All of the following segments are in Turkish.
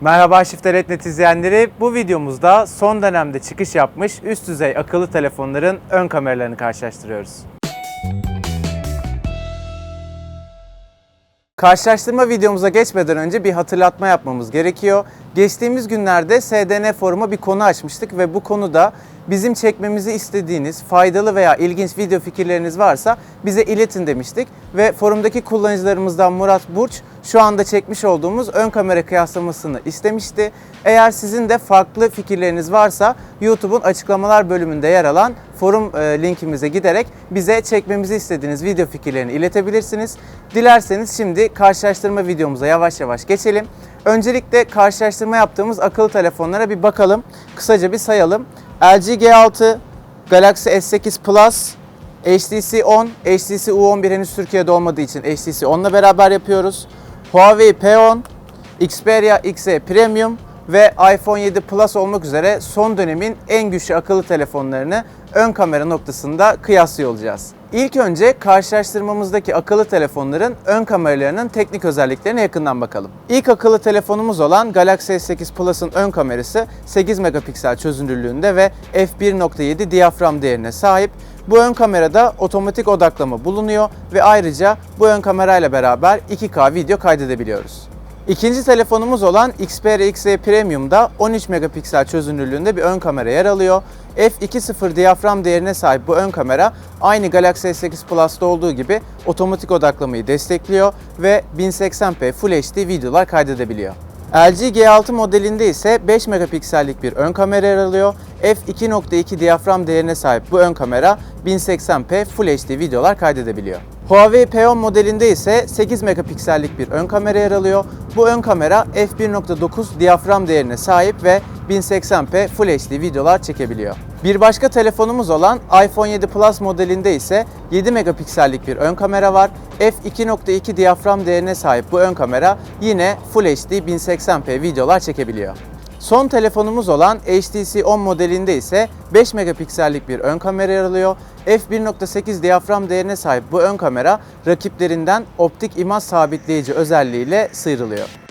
Merhaba Shift.net izleyenleri. Bu videomuzda son dönemde çıkış yapmış üst düzey akıllı telefonların ön kameralarını karşılaştırıyoruz. Karşılaştırma videomuza geçmeden önce bir hatırlatma yapmamız gerekiyor. Geçtiğimiz günlerde SDN foruma bir konu açmıştık ve bu konuda bizim çekmemizi istediğiniz faydalı veya ilginç video fikirleriniz varsa bize iletin demiştik. Ve forumdaki kullanıcılarımızdan Murat Burç şu anda çekmiş olduğumuz ön kamera kıyaslamasını istemişti. Eğer sizin de farklı fikirleriniz varsa YouTube'un açıklamalar bölümünde yer alan forum e, linkimize giderek bize çekmemizi istediğiniz video fikirlerini iletebilirsiniz. Dilerseniz şimdi karşılaştırma videomuza yavaş yavaş geçelim. Öncelikle karşılaştırma yaptığımız akıllı telefonlara bir bakalım. Kısaca bir sayalım. LG G6, Galaxy S8 Plus, HTC 10, HTC U11 henüz Türkiye'de olmadığı için HTC 10'la beraber yapıyoruz. Huawei P10, Xperia XE Premium ve iPhone 7 Plus olmak üzere son dönemin en güçlü akıllı telefonlarını ön kamera noktasında kıyaslıyor olacağız. İlk önce karşılaştırmamızdaki akıllı telefonların ön kameralarının teknik özelliklerine yakından bakalım. İlk akıllı telefonumuz olan Galaxy S8 Plus'ın ön kamerası 8 megapiksel çözünürlüğünde ve f1.7 diyafram değerine sahip. Bu ön kamerada otomatik odaklama bulunuyor ve ayrıca bu ön kamerayla beraber 2K video kaydedebiliyoruz. İkinci telefonumuz olan Xperia XE Premium'da 13 megapiksel çözünürlüğünde bir ön kamera yer alıyor. f2.0 diyafram değerine sahip bu ön kamera aynı Galaxy S8 Plus'ta olduğu gibi otomatik odaklamayı destekliyor ve 1080p Full HD videolar kaydedebiliyor. LG G6 modelinde ise 5 megapiksellik bir ön kamera yer alıyor. f2.2 diyafram değerine sahip bu ön kamera 1080p Full HD videolar kaydedebiliyor. Huawei P10 modelinde ise 8 megapiksellik bir ön kamera yer alıyor. Bu ön kamera f1.9 diyafram değerine sahip ve 1080p Full HD videolar çekebiliyor. Bir başka telefonumuz olan iPhone 7 Plus modelinde ise 7 megapiksellik bir ön kamera var. f2.2 diyafram değerine sahip bu ön kamera yine Full HD 1080p videolar çekebiliyor. Son telefonumuz olan HTC 10 modelinde ise 5 megapiksellik bir ön kamera yer alıyor. f1.8 diyafram değerine sahip bu ön kamera rakiplerinden optik imaj sabitleyici özelliğiyle sıyrılıyor.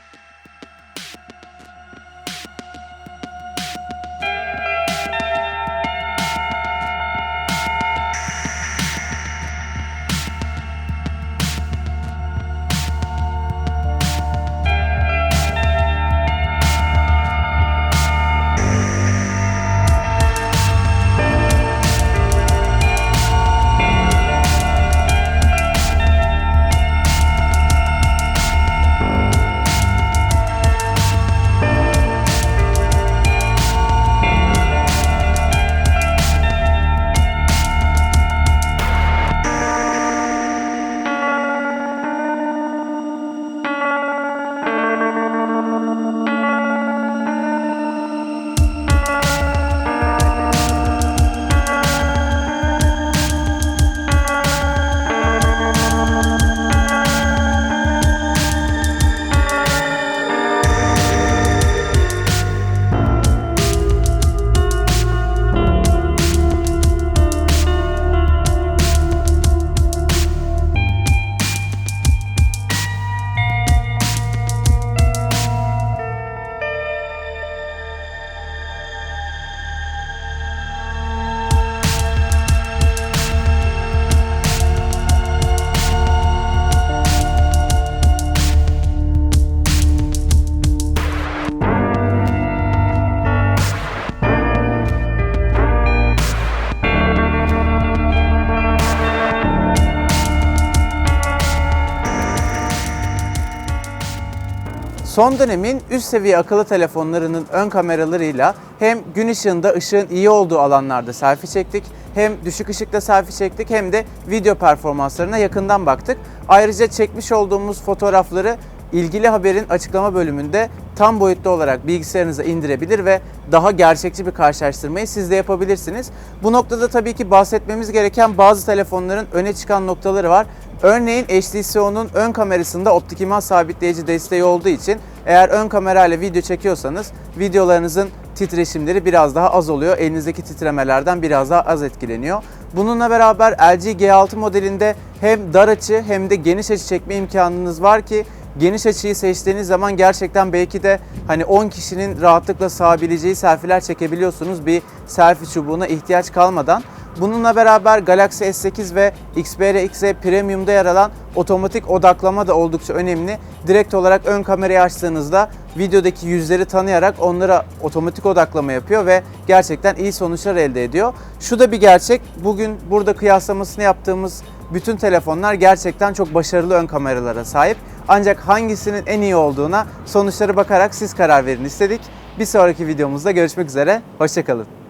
Son dönemin üst seviye akıllı telefonlarının ön kameralarıyla hem gün ışığında ışığın iyi olduğu alanlarda selfie çektik, hem düşük ışıkta selfie çektik hem de video performanslarına yakından baktık. Ayrıca çekmiş olduğumuz fotoğrafları ilgili haberin açıklama bölümünde tam boyutlu olarak bilgisayarınıza indirebilir ve daha gerçekçi bir karşılaştırmayı siz de yapabilirsiniz. Bu noktada tabii ki bahsetmemiz gereken bazı telefonların öne çıkan noktaları var. Örneğin HTC One'un ön kamerasında optik imaj sabitleyici desteği olduğu için eğer ön kamerayla video çekiyorsanız videolarınızın titreşimleri biraz daha az oluyor. Elinizdeki titremelerden biraz daha az etkileniyor. Bununla beraber LG G6 modelinde hem dar açı hem de geniş açı çekme imkanınız var ki geniş açıyı seçtiğiniz zaman gerçekten belki de hani 10 kişinin rahatlıkla sığabileceği selfie'ler çekebiliyorsunuz bir selfie çubuğuna ihtiyaç kalmadan. Bununla beraber Galaxy S8 ve Xperia XZ Premium'da yer alan otomatik odaklama da oldukça önemli. Direkt olarak ön kamerayı açtığınızda videodaki yüzleri tanıyarak onlara otomatik odaklama yapıyor ve gerçekten iyi sonuçlar elde ediyor. Şu da bir gerçek. Bugün burada kıyaslamasını yaptığımız bütün telefonlar gerçekten çok başarılı ön kameralara sahip. Ancak hangisinin en iyi olduğuna sonuçları bakarak siz karar verin istedik. Bir sonraki videomuzda görüşmek üzere. Hoşçakalın.